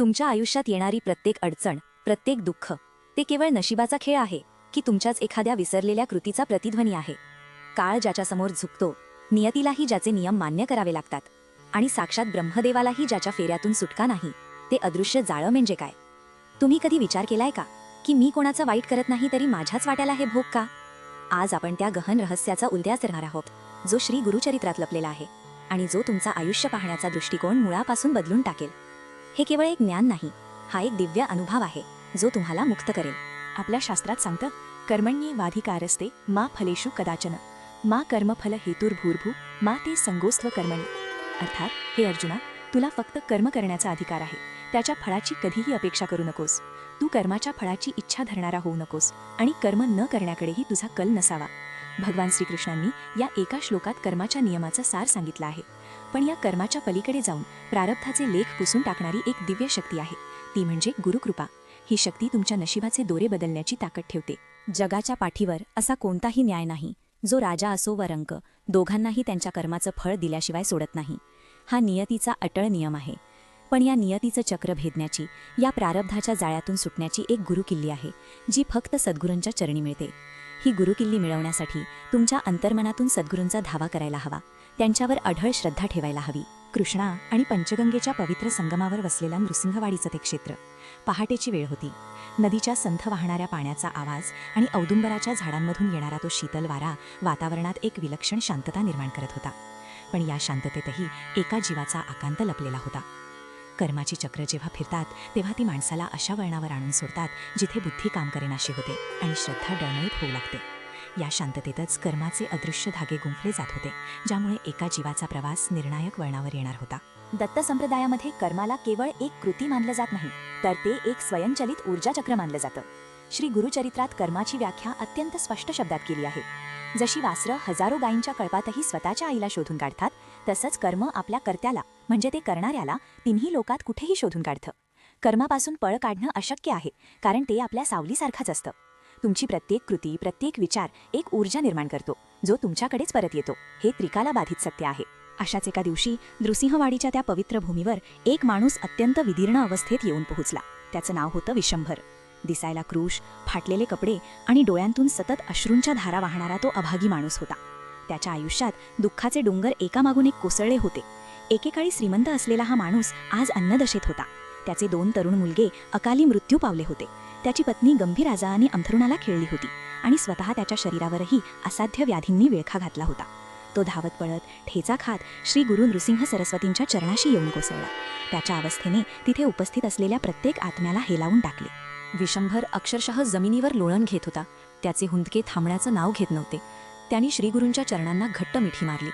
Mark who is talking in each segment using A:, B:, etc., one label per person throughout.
A: तुमच्या आयुष्यात येणारी प्रत्येक अडचण प्रत्येक दुःख ते केवळ नशिबाचा खेळ आहे की तुमच्याच एखाद्या विसरलेल्या कृतीचा प्रतिध्वनी आहे. काळ ज्याच्यासमोर झुकतो नियतीलाही ज्याचे नियम मान्य करावे लागतात आणि साक्षात ब्रह्मदेवालाही ज्याच्या फेऱ्यातून सुटका नाही ते अदृश्य जाळं म्हणजे काय? तुम्ही कधी विचार केलाय का की मी कोणाचं वाईट करत नाही तरी माझ्याच वाट्याला हे भोग का? आज आपण त्या गहन रहस्याचा उलद्यास करणार आहोत जो श्री गुरुचरित्रात लपलेला आहे आणि जो तुमचा आयुष्य पाहण्याचा दृष्टिकोन मुळापासून बदलून टाकेल. हे केवळ एक ज्ञान नाही हा एक दिव्य अनुभव आहे जो तुम्हाला मुक्त करेल.
B: आपल्या शास्त्रात सांगतं कर्मण्ये वाधिकारस्ते मा फलेषु कदाचन मा कर्मफल हेतुर्भूर्भू मा ते संगोस्त्व कर्मणी. अर्थात हे अर्जुना तुला फक्त कर्म करण्याचा अधिकार आहे त्याच्या फळाची कधीही अपेक्षा करू नकोस. तू कर्माच्या फळाची इच्छा धरणारा होऊ नकोस आणि कर्म न करण्याकडेही तुझा कल नसावा. भगवान श्रीकृष्णांनी या एका श्लोकात कर्माच्या नियमाचा सार सांगितला आहे. पण या कर्माच्या पलीकडे जाऊन प्रारब्धाचे लेख पुसून टाकणारी एक दिव्य शक्ती आहे. ती म्हणजे गुरुकृपा. ही शक्ती तुमच्या नशिबाचे दोरे बदलण्याची ताकद ठेवते.
A: जगाच्या पाठीवर असा कोणताही न्याय नाही. जो राजा असो व रंक दोघांनाही त्यांच्या कर्माचं फळ दिल्याशिवाय सोडत नाही. हा नियतीचा अटळ नियम आहे. पण या नियतीचं चक्र भेदण्याची या प्रारब्धाच्या जाळ्यातून सुटण्याची एक गुरुकिल्ली आहे जी फक्त सद्गुरूंच्या चरणी मिळते. ही गुरुकिल्ली मिळवण्यासाठी तुमच्या अंतर्मनातून सद्गुरूंचा धावा करायला हवा. त्यांच्यावर अढळ श्रद्धा ठेवायला हवी.
B: कृष्णा आणि पंचगंगेच्या पवित्र संगमावर वसलेल्या नृसिंहवाडीचं ते क्षेत्र. पहाटेची वेळ होती. नदीच्या संथ वाहणाऱ्या पाण्याचा आवाज आणि औदुंबराच्या झाडांमधून येणारा तो शीतल वारा वातावरणात एक विलक्षण शांतता निर्माण करत होता. पण या शांततेतही एका जीवाचा आकांत लपलेला होता. कर्माची चक्र जेव्हा फिरतात तेव्हा ती माणसाला अशा वळणावर आणून सोडतात जिथे बुद्धी काम करेनाशी होते आणि श्रद्धा डळमळीत होऊ लागते. या शांततेतच कर्माचे अदृश्य धागे गुंफले जात होते ज्यामुळे एका जीवाचा प्रवास निर्णायक वळणावर येणार होता.
A: दत्त संप्रदायामध्ये कर्माला केवळ एक कृती मानलं जात नाही तर ते एक स्वयंचलित ऊर्जा चक्र मानलं जातं. श्री गुरुचरित्रात कर्माची व्याख्या अत्यंत स्पष्ट शब्दात केली आहे. जशी वासरं हजारो गायींच्या कळपातही स्वतःच्या आईला शोधून काढतात तसंच कर्म आपल्या कर्त्याला म्हणजे ते करणाऱ्याला तिन्ही लोकात कुठेही शोधून काढतं. कर्मापासून पळ काढणं अशक्य आहे कारण ते आपल्या सावलीसारखंच असतं. तुमची प्रत्येक कृती प्रत्येक विचार एक ऊर्जा निर्माण करतो जो तुमच्याकडेच परत येतो. हे त्रिकाला बाधित सत्य आहे. अशाच एका दिवशी नृसिंहवाडीच्या त्या पवित्र भूमीवर एक माणूस अत्यंत विदीर्ण अवस्थेत येऊन पोहोचला. त्याचं नाव होतं विशंभर. दिसायला क्रूश फाटलेले कपडे आणि डोळ्यांतून सतत अश्रूंच्या धारा वाहणारा तो अभागी माणूस होता. त्याच्या आयुष्यात दुःखाचे डोंगर एकामागून एक कोसळले होते. एकेकाळी श्रीमंत असलेला हा माणूस आज अन्नदशेत होता. त्याचे दोन तरुण मुलगे अकाली मृत्यू पावले होते. त्याची पत्नी गंभीर आजाराने अंथरुणाला खेळली होती आणि स्वतः त्याच्या शरीरावरही असाध्य व्याधींनी विळखा घातला होता. तो धावत पळत ठेचा खात श्री गुरु नृसिंह सरस्वतींच्या चरणाशी येऊन कोसळला. त्याच्या अवस्थेने तिथे उपस्थित असलेल्या प्रत्येक आत्म्याला हेलावून टाकले. विशंभर अक्षरशः जमिनीवर लोळण घेत होता. त्याचे हुंदके थांबण्याचं नाव घेत नव्हते. त्यांनी श्रीगुरूंच्या चरणांना घट्ट मिठी मारली.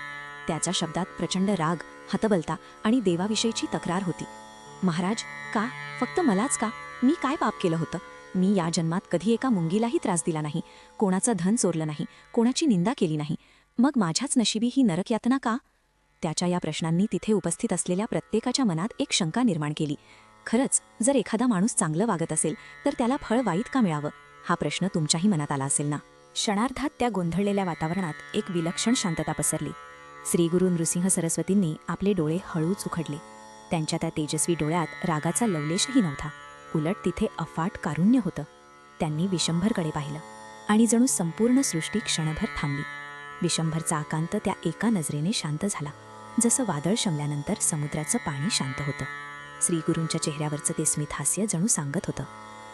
A: त्याच्या शब्दात प्रचंड राग हतबलता आणि देवाविषयीची तक्रार होती. महाराज का? फक्त मलाच का? मी काय पाप केलं होतं? मी या जन्मात कधी एका मुंगीलाही त्रास दिला नाही. कोणाचं धन चोरलं नाही. कोणाची निंदा केली नाही. मग माझ्याच नशिबी ही नरकयातना का? त्याच्या या प्रश्नांनी तिथे उपस्थित असलेल्या प्रत्येकाच्या मनात एक शंका निर्माण केली. खरंच जर एखादा माणूस चांगलं वागत असेल तर त्याला फळ वाईट का मिळावं? हा प्रश्न तुमच्याही मनात आला असेल ना? क्षणार्धात त्या गोंधळलेल्या वातावरणात एक विलक्षण शांतता पसरली. श्रीगुरु नृसिंह सरस्वतींनी आपले डोळे हळूच उखडले. त्यांच्या त्या तेजस्वी डोळ्यात रागाचा लवलेशही नव्हता. उलट तिथे अफाट कारुण्य होतं. त्यांनी विशंभरकडे पाहिलं आणि जणू संपूर्ण सृष्टी क्षणभर थांबली. विशंभरचा आकांत त्या एका नजरेने शांत झाला. जसं वादळ शमल्यानंतर समुद्राचं पाणी शांत होतं. श्रीगुरूंच्या चेहऱ्यावरचं ते स्मित हास्य जणू सांगत होतं.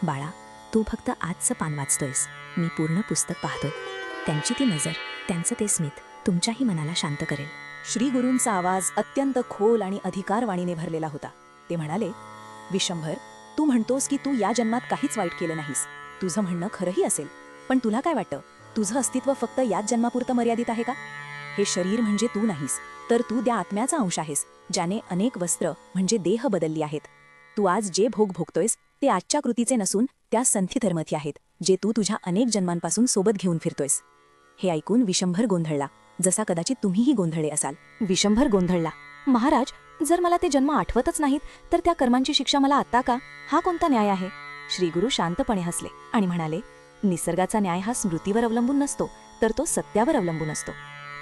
A: बाळा तू फक्त आजचं पान वाचतोयस. मी पूर्ण पुस्तक पाहतोय. त्यांची ती नजर त्यांचं ते स्मित तुमच्याही मनाला शांत करेल.
B: श्रीगुरूंचा आवाज अत्यंत खोल आणि अधिकारवाणीने भरलेला होता. ते म्हणाले विशंभर तू म्हणतोस की तू या जन्मात काहीच वाईट केलं नाहीस. तुझं म्हणणं खरंही असेल. पण तुला काय वाटतं? तुझं अस्तित्व फक्त याच जन्मापुरतं मर्यादित आहे का? हे शरीर म्हणजे तू नाहीस तर तू त्या आत्म्याचा अंश आहेस ज्याने अनेक वस्त्र म्हणजे देह बदलली आहेत. तू आज जे भोग भोगतोयस ते आजच्या कृतीचे नसून त्या संथी धर्मथी आहेत जे तू तुझ्या अनेक जन्मांपासून सोबत घेऊन फिरतोयस. हे ऐकून विशंभर गोंधळला जसा कदाचित तुम्हीही गोंधळले असाल. विशंभर गोंधळला. महाराज जर मला ते जन्म आठवतच नाहीत तर त्या कर्मांची शिक्षा मला आता का? हा कोणता न्याय आहे? श्रीगुरु शांतपणे हसले आणि म्हणाले निसर्गाचा न्याय हा स्मृतीवर अवलंबून नसतो तर तो सत्यावर अवलंबून असतो.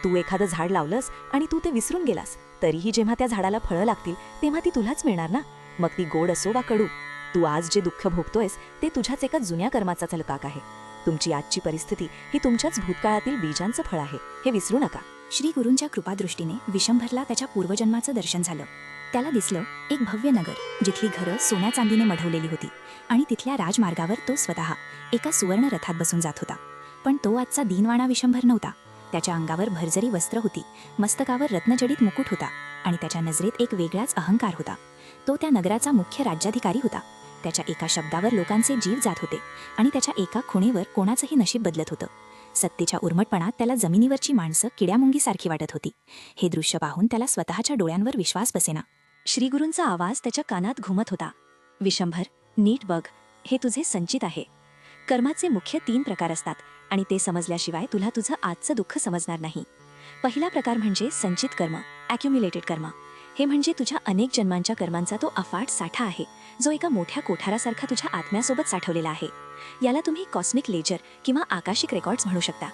B: तू एखादं झाड लावलंस आणि तू ते विसरून गेलास तरीही जेव्हा त्या झाडाला फळं लागतील तेव्हा ती तुलाच मिळणार ना? मग ती गोड असो वा कडू तू आज जे दुःख भोगतोयस ते तुझ्याच एका जुन्या कर्माचा चलकाक आहे. तुमची आजची परिस्थिती ही तुमच्याच भूतकाळातील बीजांचं फळ आहे हे विसरू नका.
A: श्री गुरूंच्या कृपादृष्टीने विशंभरला त्याच्या पूर्वजन्माचं दर्शन झालं. त्याला दिसलं एक भव्य नगर जिथली घरं सोन्या चांदीने मढवलेली होती आणि तिथल्या राजमार्गावर तो स्वतः एका सुवर्ण रथात बसून जात होता. पण तो आजचा दीनवाणा विशंभर नव्हता. त्याच्या अंगावर भरजरी वस्त्र होती मस्तकावर रत्नजडित मुकुट होता आणि त्याच्या नजरेत एक वेगळाच अहंकार होता. तो त्या नगराचा मुख्य राज्याधिकारी होता. त्याच्या एका शब्दावर लोकांचे जीव जात होते आणि त्याच्या एका खुणेवर कोणाचंही नशीब बदलत होतं. सत्तेच्या उर्मटपणात त्याला जमिनीवरची माणसं किड्यामुंगीसारखी वाटत होती. हे दृश्य पाहून त्याला स्वतःच्या डोळ्यांवर विश्वास बसेना. श्रीगुरूंचा आवाज त्याच्या कानात घुमत होता. विशंभर नीट बघ हे तुझे संचित आहे. कर्माचे मुख्य तीन प्रकार असतात आणि ते समजल्याशिवाय तुला तुझं आजचं दुःख समजणार नाही. पहिला प्रकार म्हणजे संचित कर्म ॲक्युम्युलेटेड कर्म. हे म्हणजे तुझ्या अनेक जन्मांच्या कर्मांचा तो अफाट साठा आहे जो एका मोठ्या कोठारासारखा तुझ्या आत्म्यासोबत साठवलेला आहे. याला तुम्ही कॉस्मिक लेजर किंवा आकाशिक रेकॉर्ड्स म्हणू शकता.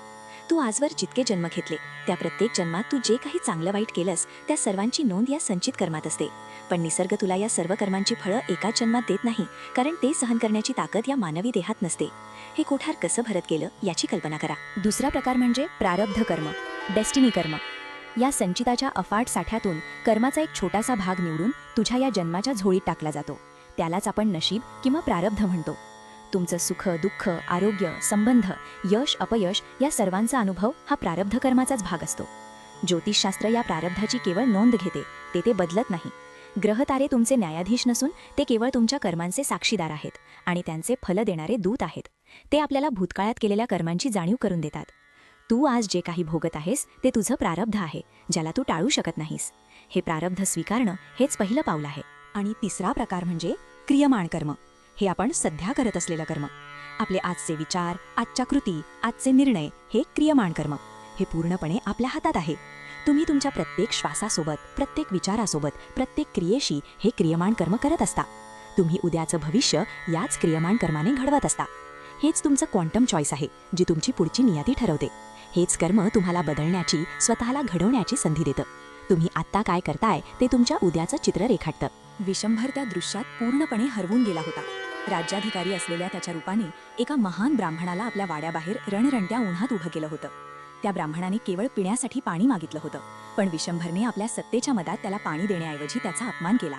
A: तू आजवर जितके जन्म घेतले त्या प्रत्येक जन्मात तू जे काही चांगलं वाईट केलंस त्या सर्वांची नोंद या संचित कर्मात असते. पण निसर्ग तुला या सर्व कर्मांची फळं एकाच जन्मात देत नाही कारण ते सहन करण्याची ताकद या मानवी देहात नसते. हे कोठार कसं भरत गेलं याची कल्पना करा. दुसरा प्रकार म्हणजे प्रारब्ध कर्म डेस्टिनी कर्म. या संचिताच्या अफाट साठ्यातून कर्माचा एक छोटासा भाग निवडून तुझ्या या जन्माच्या झोळीत टाकला जातो. त्यालाच आपण नशीब किंवा प्रारब्ध म्हणतो. तुमचं सुख दुःख आरोग्य संबंध यश अपयश या सर्वांचा अनुभव हा प्रारब्ध कर्माचाच भाग असतो. ज्योतिषशास्त्र या प्रारब्धाची केवळ नोंद घेते ते ते बदलत नाही. ग्रहतारे तुमचे न्यायाधीश नसून ते केवळ तुमच्या कर्मांचे साक्षीदार आहेत आणि त्यांचे फल देणारे दूत आहेत. ते आपल्याला भूतकाळात केलेल्या कर्मांची जाणीव करून देतात. तू आज जे काही भोगत आहेस ते तुझं प्रारब्ध आहे ज्याला तू टाळू शकत नाहीस. हे प्रारब्ध स्वीकारणं हेच पहिलं पाऊल आहे.
B: आणि तिसरा प्रकार म्हणजे क्रियमाण कर्म. हे आपण सध्या करत असलेलं कर्म. आपले आजचे विचार आजच्या कृती आजचे निर्णय हे क्रियमाण कर्म. हे पूर्णपणे आपल्या हातात आहे. तुम्ही तुमच्या प्रत्येक श्वासासोबत प्रत्येक विचारासोबत प्रत्येक क्रियेशी हे क्रियमाण कर्म करत असता. तुम्ही उद्याचं भविष्य याच क्रियमाण कर्माने घडवत असता. हेच तुमचं क्वांटम चॉईस आहे जी तुमची पुढची नियती ठरवते. हेच कर्म तुम्हाला बदलण्याची स्वतःला घडवण्याची संधी देतं. तुम्ही आत्ता काय करताय ते तुमच्या उद्याचं चित्र रेखाटतं. विशंभर त्या दृश्यात पूर्णपणे हरवून गेला होता. राज्याधिकारी असलेल्या त्याच्या रूपाने एका महान ब्राह्मणाला आपल्या वाड्याबाहेर रणरणत्या उन्हात उभं केलं होतं. त्या ब्राह्मणाने केवळ पिण्यासाठी पाणी मागितलं होतं पण विशंभरने आपल्या सत्तेच्या मदात त्याला पाणी देण्याऐवजी त्याचा अपमान केला.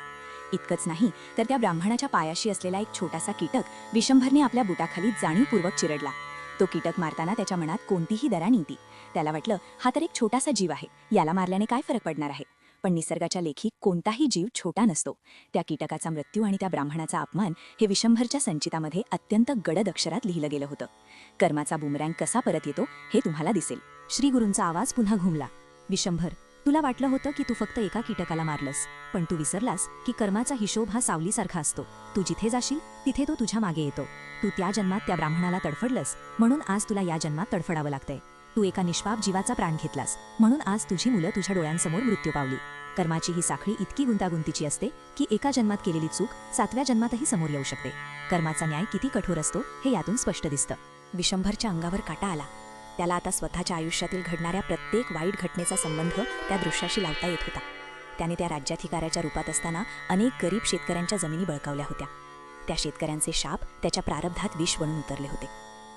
B: इतकंच नाही तर त्या ब्राह्मणाच्या पायाशी असलेला एक छोटासा कीटक विशंभरने आपल्या बुटाखाली जाणीवपूर्वक चिरडला. तो कीटक मारताना त्याच्या मनात कोणतीही दरा नव्हती त्याला वाटलं हा तर एक छोटासा जीव आहे. याला मारल्याने काय फरक पडणार आहे? पण निसर्गाच्या लेखी कोणताही जीव छोटा नसतो. त्या कीटकाचा मृत्यू आणि त्या ब्राह्मणाचा अपमान हे विशंभरच्या संचितामध्ये अत्यंत गडद अक्षरात लिहिलं गेलं होतं. कर्माचा बुमरँग कसा परत येतो हे तुम्हाला दिसेल. श्रीगुरूंचा आवाज पुन्हा घुमला. विशंभर तुला वाटलं होतं की तू फक्त एका कीटकाला मारलंस पण तू विसरलास की कर्माचा हिशोब हा सावलीसारखा असतो. तू जिथे जाशील तिथे तो तुझ्या मागे येतो. तू त्या जन्मात त्या ब्राह्मणाला तडफडलंस म्हणून आज तुला या जन्मात तडफडावं लागतंय. तू एका निष्पाप जीवाचा प्राण घेतलास म्हणून आज तुझी मुलं तुझ्या डोळ्यांसमोर मृत्यू पावली. कर्माची ही साखळी इतकी गुंतागुंतीची असते की एका जन्मात केलेली चूक सातव्या जन्मातही समोर येऊ शकते. कर्माचा न्याय किती कठोर असतो हे यातून स्पष्ट दिसतं. विशंभरच्या अंगावर काटा आला. त्याला आता स्वतःच्या आयुष्यातील घडणाऱ्या प्रत्येक वाईट घटनेचा संबंध त्या दृश्याशी लावता येत होता. त्याने त्या राज्याधिकाऱ्याच्या रूपात असताना अनेक गरीब शेतकऱ्यांच्या जमिनी बळकावल्या होत्या. त्या शेतकऱ्यांचे शाप त्याच्या प्रारब्धात विष बनून उतरले होते.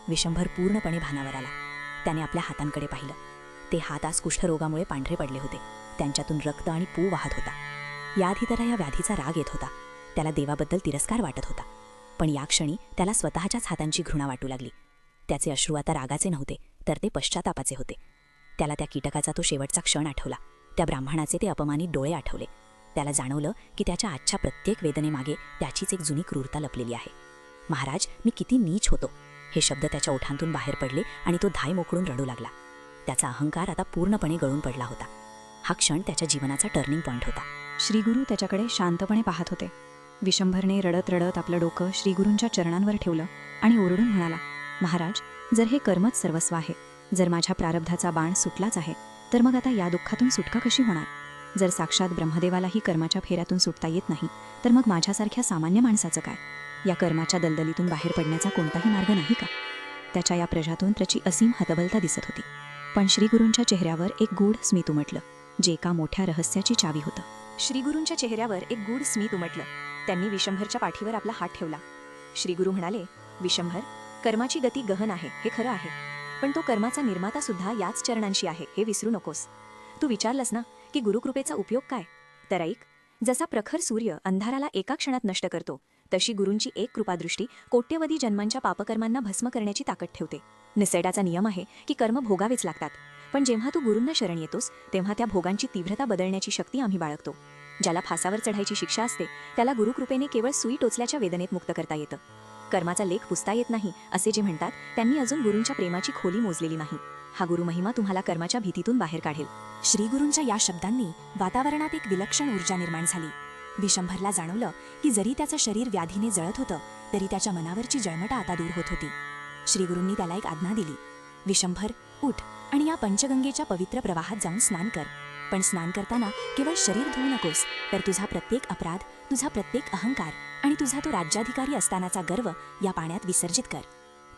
B: विशंभर पूर्णपणे भानावर आला. त्याने आपल्या हातांकडे पाहिलं. ते हात आज कुष्ठरोगामुळे पांढरे पडले होते. त्यांच्यातून रक्त आणि पू वाहत होता. याआधी त्याला या व्याधीचा राग येत होता. त्याला देवाबद्दल तिरस्कार वाटत होता. पण या क्षणी त्याला स्वतःच्याच हातांची घृणा वाटू लागली. त्याचे अश्रू आता रागाचे नव्हते. तर ते पश्चातापाचे होते. त्याला त्या कीटकाचा तो शेवटचा क्षण आठवला. त्या ब्राह्मणाचे ते अपमानित डोळे आठवले. त्याला जाणवलं की त्याच्या आजच्या प्रत्येक वेदनेमागे त्याचीच एक जुनी क्रूरता लपलेली आहे. महाराज मी किती नीच होतो. हे शब्द त्याच्या ओठांतून बाहेर पडले आणि तो धाय मोकळून रडू लागला. त्याचा अहंकार आता पूर्णपणे गळून पडला होता. हा क्षण त्याच्या जीवनाचा टर्निंग पॉईंट होता.
C: श्रीगुरू त्याच्याकडे शांतपणे पाहत होते. विशंभरने रडत रडत आपलं डोकं श्रीगुरूंच्या चरणांवर ठेवलं आणि ओरडून म्हणाला महाराज जर हे कर्मच सर्वस्व आहे जर माझ्या प्रारब्धाचा बाण सुटलाच आहे तर मग आता या दुःखातून सुटका कशी होणार? जर साक्षात ब्रह्मदेवालाही कर्माच्या फेऱ्यातून सुटता येत नाही तर मग माझ्यासारख्या सामान्य माणसाचं काय? या कर्माच्या दलदलीतून बाहेर पडण्याचा कोणताही मार्ग नाही का? त्याच्या या प्रजातून त्याची असीम हतबलता दिसत होती. पण श्रीगुरूंच्या चेहऱ्यावर एक गूढ स्मित उमटलं जे एका मोठ्या रहस्याची चावी होतं.
B: श्रीगुरूंच्या चेहऱ्यावर एक गूढ स्मित उमटलं.
C: त्यांनी विशंभरच्या पाठीवर आपला हात ठेवला. श्रीगुरू म्हणाले विशंभर कर्माची गती गहन आहे हे खरं आहे. पण तो कर्माचा निर्माता सुद्धा याच चरणांशी आहे हे विसरू नकोस. तू विचारलंस ना की गुरुकृपेचा उपयोग काय? तर ऐक जसा प्रखर सूर्य अंधाराला एका क्षणात नष्ट करतो तशी गुरूंची एक कृपादृष्टी कोट्यवधी जन्मांच्या पापकर्मांना भस्म करण्याची ताकद ठेवते. निसर्गाचा नियम आहे की कर्म भोगावेच लागतात. पण जेव्हा तू गुरूंना शरण येतोस तेव्हा त्या भोगांची तीव्रता बदलण्याची शक्ती आम्ही बाळगतो. ज्याला फासावर चढायची शिक्षा असते त्याला गुरुकृपेने केवळ सुई टोचल्याच्या वेदनेत मुक्त करता येतं. कर्माचा लेख पुसता येत नाही असे जे म्हणतात त्यांनी अजून गुरूंच्या प्रेमाची खोली मोजलेली नाही. हा गुरुमहिमा तुम्हाला कर्माच्या भीतीतून बाहेर काढेल.
A: श्रीगुरूंच्या या शब्दांनी वातावरणात एक विलक्षण ऊर्जा निर्माण झाली. विशंभरला जाणवलं की जरी त्याचं शरीर व्याधीने जळत होतं तरी त्याच्या मनावरची जळमटा आता दूर होत होती. श्रीगुरूंनी त्याला एक आज्ञा दिली. विशंभर उठ आणि या पंचगंगेच्या पवित्र प्रवाहात जाऊन स्नान कर. पण स्नान करताना केवळ शरीर धुवू नकोस तर तुझा प्रत्येक अपराध तुझा प्रत्येक अहंकार आणि तुझा तो राज्याधिकारी असतानाचा गर्व या पाण्यात विसर्जित कर.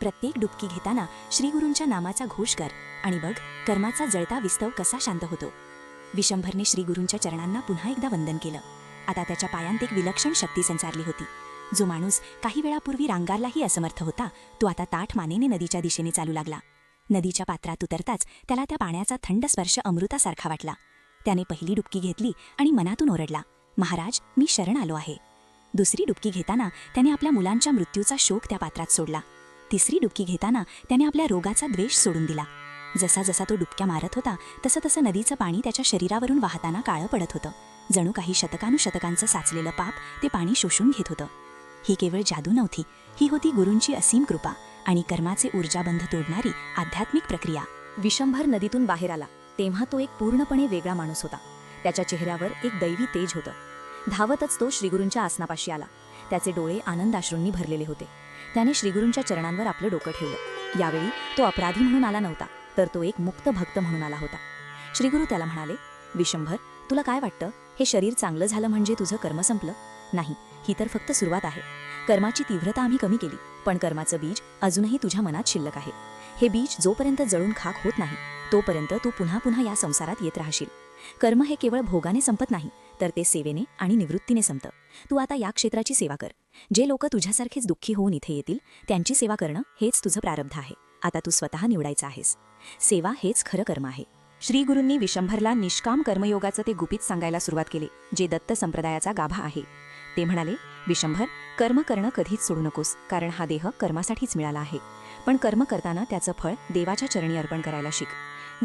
A: प्रत्येक डुबकी घेताना श्रीगुरूंच्या नामाचा घोष कर आणि बघ कर्माचा जळता विस्तव कसा शांत होतो. विशंभरने श्रीगुरूंच्या चरणांना पुन्हा एकदा वंदन केलं. आता त्याच्या पायांत एक विलक्षण शक्ती संचारली होती. जो माणूस काही वेळापूर्वी रांगारलाही असमर्थ होता तो आता ताठ मानेने नदीच्या दिशेने चालू लागला. नदीच्या पात्रात उतरताच त्याला त्या पाण्याचा थंड स्पर्श अमृतासारखा वाटला. त्याने पहिली डुबकी घेतली आणि मनातून ओरडला महाराज मी शरण आलो आहे. दुसरी डुबकी घेताना त्याने आपल्या मुलांच्या मृत्यूचा शोक त्या पात्रात सोडला. तिसरी डुबकी घेताना त्याने आपल्या रोगाचा द्वेष सोडून दिला. जसा जसा तो डुबक्या मारत होता तसं तसं नदीचं पाणी त्याच्या शरीरावरून वाहताना काळं पडत होतं. जणू काही शतकानुशतकांचं साचलेलं पाप ते पाणी शोषून घेत होतं. ही केवळ जादू नव्हती ही होती गुरूंची असीम कृपा आणि कर्माचे ऊर्जाबंध तोडणारी आध्यात्मिक प्रक्रिया.
B: विशंभर नदीतून बाहेर आला तेव्हा तो एक पूर्णपणे वेगळा माणूस होता. त्याच्या चेहऱ्यावर एक दैवी तेज होतं. धावतच तो श्रीगुरूंच्या आसनापाशी आला. त्याचे डोळे आनंदाश्रूंनी भरलेले होते. त्याने श्रीगुरूंच्या चरणांवर आपलं डोकं ठेवलं. यावेळी तो अपराधी म्हणून आला नव्हता तर तो एक मुक्त भक्त म्हणून आला होता. श्रीगुरू त्याला म्हणाले विशंभर तुला काय वाटतं? हे शरीर चांगलं झालं म्हणजे तुझं कर्म संपलं? नाही ही तर फक्त सुरुवात आहे. कर्माची तीव्रता आम्ही कमी केली पण कर्माचं बीज अजूनही तुझ्या मनात शिल्लक आहे. हे बीज जोपर्यंत जळून खाक होत नाही तोपर्यंत तू पुन्हा पुन्हा या संसारात येत राहशील. कर्म हे केवळ भोगाने संपत नाही तर ते सेवेने आणि निवृत्तीने संपतं. तू आता या क्षेत्राची सेवा कर. जे लोक तुझ्यासारखेच दुःखी होऊन इथे येतील त्यांची सेवा करणं हेच तुझं प्रारब्ध आहे. आता तू स्वतः निवडायचं आहेस. सेवा हेच खरं कर्म आहे. श्रीगुरूंनी विशंभरला निष्काम कर्मयोगाचं ते गुपित सांगायला सुरुवात केली जे दत्त संप्रदायाचा गाभा आहे. ते म्हणाले विशंभर कर्म करणं कधीच सोडू नकोस कारण हा देह कर्मासाठीच मिळाला आहे. पण कर्म करताना त्याचं फळ देवाच्या चरणी अर्पण करायला शिक.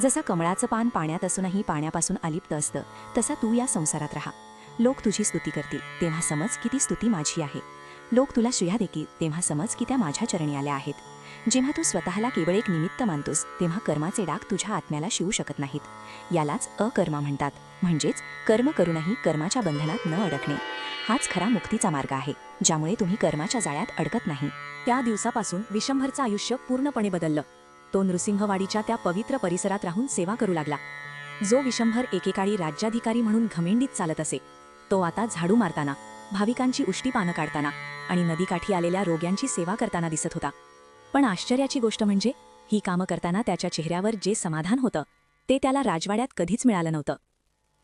B: जसं कमळाचं पान पाण्यात असूनही पाण्यापासून अलिप्त असतं तसा तू या संसारात राहा. लोक तुझी स्तुती करतील तेव्हा समज की ती स्तुती माझी आहे. लोक तुला श्रेया देखील तेव्हा समज की त्या माझ्या चरणी आल्या आहेत. जेव्हा तू स्वतःला केवळ एक निमित्त मानतोस तेव्हा कर्माचे डाग तुझ्या आत्म्याला शिवू शकत नाहीत. यालाच अकर्मा म्हणतात. म्हणजेच कर्म करूनही कर्माच्या बंधनात न अडकणे. हाच खरा मुक्तीचा मार्ग आहे ज्यामुळे तुम्ही कर्माच्या जाळ्यात अडकत नाही. त्या दिवसापासून विशंभरचं आयुष्य पूर्णपणे बदललं. तो नृसिंहवाडीच्या त्या पवित्र परिसरात राहून सेवा करू लागला. जो विशंभर एकेकाळी राज्याधिकारी म्हणून घमेंडीत चालत असे तो आता झाडू मारताना भाविकांची उष्टी पानं काढताना आणि नदीकाठी आलेल्या रोग्यांची सेवा करताना दिसत होता. पण आश्चर्याची गोष्ट म्हणजे ही कामं करताना त्याच्या चेहऱ्यावर जे समाधान होतं ते त्याला राजवाड्यात कधीच मिळालं नव्हतं.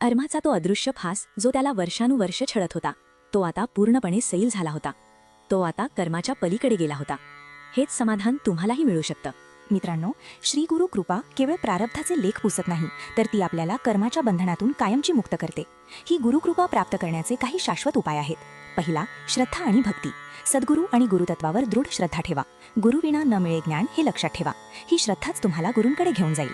B: अर्माचा तो अदृश्य फास जो त्याला वर्षानुवर्ष छळत होता तो आता पूर्णपणे सैल झाला होता. तो आता कर्माच्या पलीकडे गेला होता. हेच समाधान तुम्हालाही मिळू शकतं.
A: मित्रांनो श्री गुरु कृपा केवळ प्रारब्धाचे लेख पुसत नाही तर ती आपल्याला कर्माच्या बंधनातून कायमची मुक्त करते. ही गुरुकृपा प्राप्त करण्याचे काही शाश्वत उपाय आहेत. पहिला श्रद्धा आणि भक्ती. सद्गुरू आणि गुरुतत्वावर दृढ श्रद्धा ठेवा. गुरुविना न मिळे ज्ञान हे लक्षात ठेवा. ही श्रद्धाच तुम्हाला गुरूंकडे घेऊन जाईल.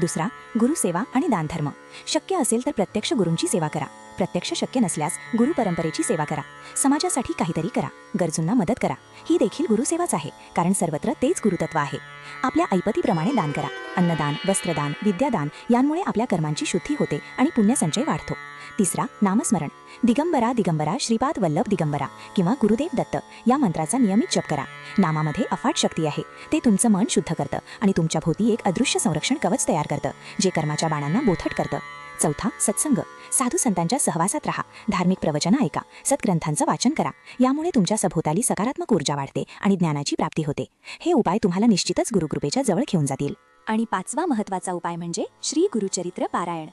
A: दुसरा गुरुसेवा आणि दानधर्म. शक्य असेल तर प्रत्यक्ष गुरूंची सेवा करा. प्रत्यक्ष शक्य नसल्यास गुरु परंपरेची सेवा करा. समाजासाठी काहीतरी करा. गरजूंना मदत करा. ही देखील गुरुसेवाच आहे कारण सर्वत्र तेच गुरुतत्व आहे. आपल्या ऐपतीप्रमाणे दान करा. अन्नदान वस्त्रदान विद्यादान यांमुळे आपल्या कर्मांची शुद्धी होते आणि पुण्यसंचय वाढतो. तिसरा नामस्मरण. दिगंबरा दिगंबरा श्रीपाद वल्लभ दिगंबरा किंवा गुरुदेव दत्त या मंत्राचा नियमित जप करा. नामामध्ये अफाट शक्ती आहे. ते तुमचं मन शुद्ध करतं आणि तुमच्या भोवती एक अदृश्य संरक्षण कवच तयार करतं जे कर्माच्या बाणांना बोथट करतं. चौथा सत्संग. साधू संतांच्या सहवासात राहा. धार्मिक प्रवचनं ऐका. सत्ग्रंथांचं वाचन करा. यामुळे तुमच्या सभोवताली सकारात्मक ऊर्जा वाढते आणि ज्ञानाची प्राप्ती होते. हे उपाय तुम्हाला निश्चितच गुरुकृपेच्या जवळ घेऊन जातील. आणि पाचवा महत्त्वाचा उपाय म्हणजे श्री गुरुचरित्र पारायण.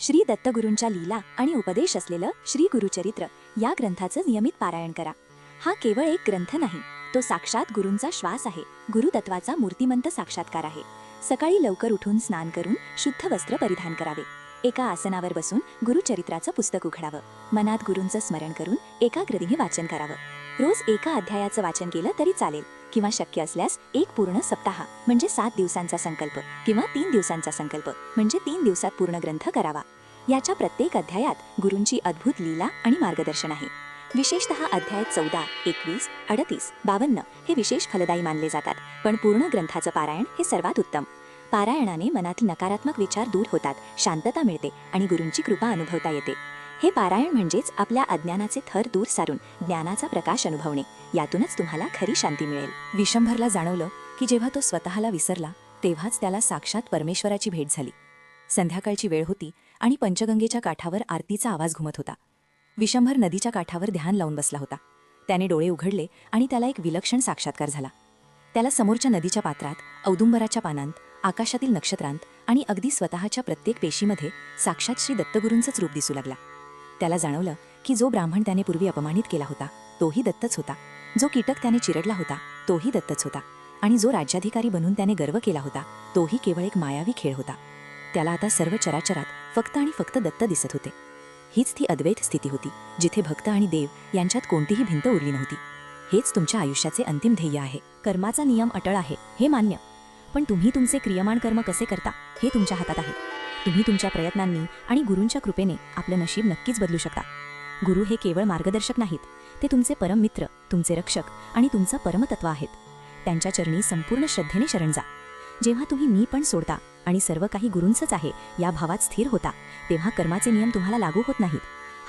A: श्री दत्तगुरूंच्या लीला आणि उपदेश असलेलं श्री गुरुचरित्र या ग्रंथाचं नियमित पारायण करा. हा केवळ एक ग्रंथ नाही तो साक्षात गुरूंचा श्वास आहे. गुरुतत्वाचा मूर्तिमंत साक्षात्कार आहे. सकाळी लवकर उठून स्नान करून शुद्ध वस्त्र परिधान करावे. एका आसनावर बसून गुरुचरित्राचं पुस्तक उघडावं. मनात गुरूंचं स्मरण करून एकाग्रतीने वाचन करावं. रोज एका अध्यायाचं वाचन केलं तरी चालेल किंवा शक्य असल्यास एक पूर्ण सप्ताह म्हणजे सात दिवसांचा संकल्प किंवा तीन दिवसांचा संकल्प म्हणजे तीन दिवसात पूर्ण ग्रंथ करावा. याच्या प्रत्येक अध्यायात गुरूंची अद्भुत लीला आणि मार्गदर्शन आहे. विशेषतः अध्याय चौदा एकवीस अडतीस बावन्न हे विशेष फलदायी मानले जातात पण पूर्ण ग्रंथाचं पारायण हे सर्वात उत्तम. पारायणाने मनातील नकारात्मक विचार दूर होतात शांतता मिळते आणि गुरूंची कृपा अनुभवता येते. हे पारायण म्हणजेच आपल्या अज्ञानाचे थर दूर सारून ज्ञानाचा प्रकाश अनुभवणे. यातूनच तुम्हाला खरी शांती मिळेल.
B: विशंभरला जाणवलं की जेव्हा तो स्वतःला विसरला तेव्हाच त्याला साक्षात परमेश्वराची भेट झाली. संध्याकाळची वेळ होती आणि पंचगंगेच्या काठावर आरतीचा आवाज घुमत होता. विशंभर नदीच्या काठावर ध्यान लावून बसला होता. त्याने डोळे उघडले आणि त्याला एक विलक्षण साक्षात्कार झाला. त्याला समोरच्या नदीच्या पात्रात औदुंबराच्या पानांत आकाशातील नक्षत्रांत आणि अगदी स्वतःच्या प्रत्येक पेशीमध्ये साक्षात श्री दत्तगुरूंचंच रूप दिसू लागला. त्याला जाणवलं की जो ब्राह्मण त्याने पूर्वी अपमानित केला होता तोही दत्तच होता. जो कीटक त्याने चिरडला होता तोही दत्तच होता. आणि जो राज्याधिकारी बनून त्याने गर्व केला होता तोही केवळ एक मायावी खेळ होता. त्याला आता सर्व चराचरात फक्त आणि फक्त दत्त दिसत होते. हीच ती अद्वैत स्थिती होती जिथे भक्त आणि देव यांच्यात कोणतीही भिंत उरली नव्हती. हेच तुमच्या आयुष्याचे अंतिम ध्येय आहे. कर्माचा नियम अटळ आहे हे मान्य. पण तुम्ही तुमचे क्रियमान कर्म कसे करता हे तुमच्या हातात आहे. तुम्ही तुमच्या प्रयत्नांनी आणि गुरूंच्या कृपेने आपलं नशीब नक्कीच बदलू शकता. गुरु हे केवळ मार्गदर्शक नाहीत ते तुमचे परममित्र तुमचे रक्षक आणि तुमचं परमतत्व आहेत. त्यांच्या चरणी संपूर्ण श्रद्धेने शरण जा. जेव्हा तुम्ही मी पण सोडता आणि सर्व काही गुरूंचंच आहे या भावात स्थिर होता तेव्हा कर्माचे नियम तुम्हाला लागू होत नाहीत.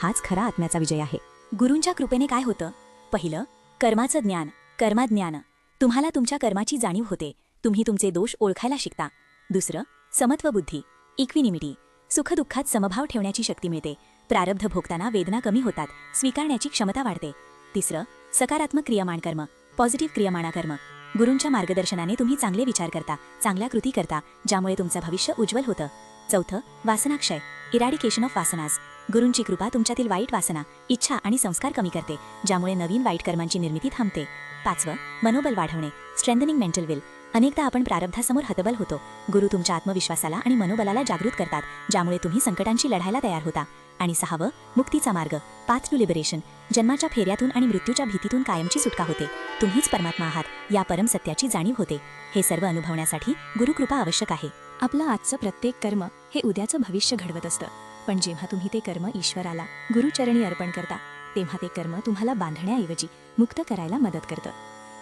B: हाच खरा आत्म्याचा विजय आहे.
A: गुरूंच्या कृपेने काय होतं? पहिलं कर्माचं ज्ञान कर्माज्ञान. तुम्हाला तुमच्या कर्माची जाणीव होते. तुम्ही तुमचे दोष ओळखायला शिकता. दुसरं समत्व बुद्धी. इक्विनिमिटी. सुखदुःखात समभाव ठेवण्याची शक्ती मिळते. प्रारब्ध भोगताना वेदना कमी होतात. स्वीकारण्याची क्षमता वाढते. तिसरं सकारात्मक क्रियमाण कर्म पॉझिटिव्ह क्रियमाणा कर्म गुरूंच्या मार्गदर्शनाने तुम्ही चांगले विचार करता चांगल्या कृती करता ज्यामुळे तुमचं भविष्य उज्ज्वल होतं. चौथं वासनाक्षय. इराडिकेशन ऑफ वासनाज गुरूंची कृपा तुमच्यातील वाईट वासना इच्छा आणि संस्कार कमी करते ज्यामुळे नवीन वाईट कर्मांची निर्मिती थांबते. पाचवं मनोबल वाढवणे. स्ट्रेंथनिंग मेंटल विल अनेकदा आपण प्रारब्धासमोर हतबल होतो. गुरु तुमच्या आत्मविश्वासाला आणि मनोबलाला जागृत करतात ज्यामुळे तुम्ही संकटांशी लढायला तयार होता. आणि सहावं मुक्तीचा मार्ग पाथ टू लिबरेशन जन्माच्या फेऱ्यातून आणि मृत्यूच्या भीतीतून कायमची सुटका होते. तुम्हीच परमात्मा आहात या परमसत्याची जाणीव होते. हे सर्व अनुभवण्यासाठी गुरुकृपा आवश्यक आहे. आपलं आजचं प्रत्येक कर्म हे उद्याचं भविष्य घडवत असतं. पण जेव्हा तुम्ही ते कर्म ईश्वराला गुरुचरणी अर्पण करता तेव्हा ते कर्म तुम्हाला बांधण्याऐवजी मुक्त करायला मदत करतं.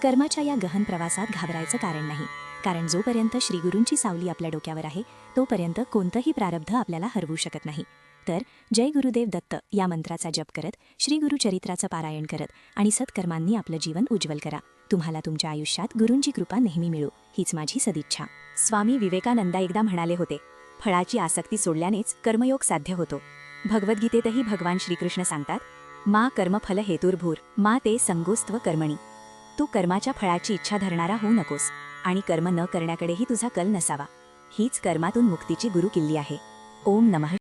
A: कर्माच्या या गहन प्रवासात घाबरायचं कारण नाही. कारण जोपर्यंत श्रीगुरूंची सावली आपल्या डोक्यावर आहे तोपर्यंत कोणतंही प्रारब्ध आपल्याला हरवू शकत नाही. तर जय गुरुदेव दत्त या मंत्राचा जप करत श्री गुरुचरित्राचं पारायण करत आणि सत्कर्मांनी आपलं जीवन उज्ज्वल करा. तुम्हाला तुमच्या आयुष्यात गुरूंची कृपा नेहमी मिळू हीच माझी सदिच्छा. स्वामी विवेकानंदा एकदा म्हणाले होते फळाची आसक्ती सोडल्यानेच कर्मयोग साध्य होतो. भगवद्गीतेतही भगवान श्रीकृष्ण सांगतात मा कर्मफल हेतुर्भूर मा ते संगोस्त्व कर्मणी. तू कर्माच्या फळाची इच्छा धरणारा होऊ नकोस आणि कर्म न करण्याकडेही तुझा कल नसावा. हीच कर्मातून मुक्तीची गुरुकिल्ली आहे. ओम नमः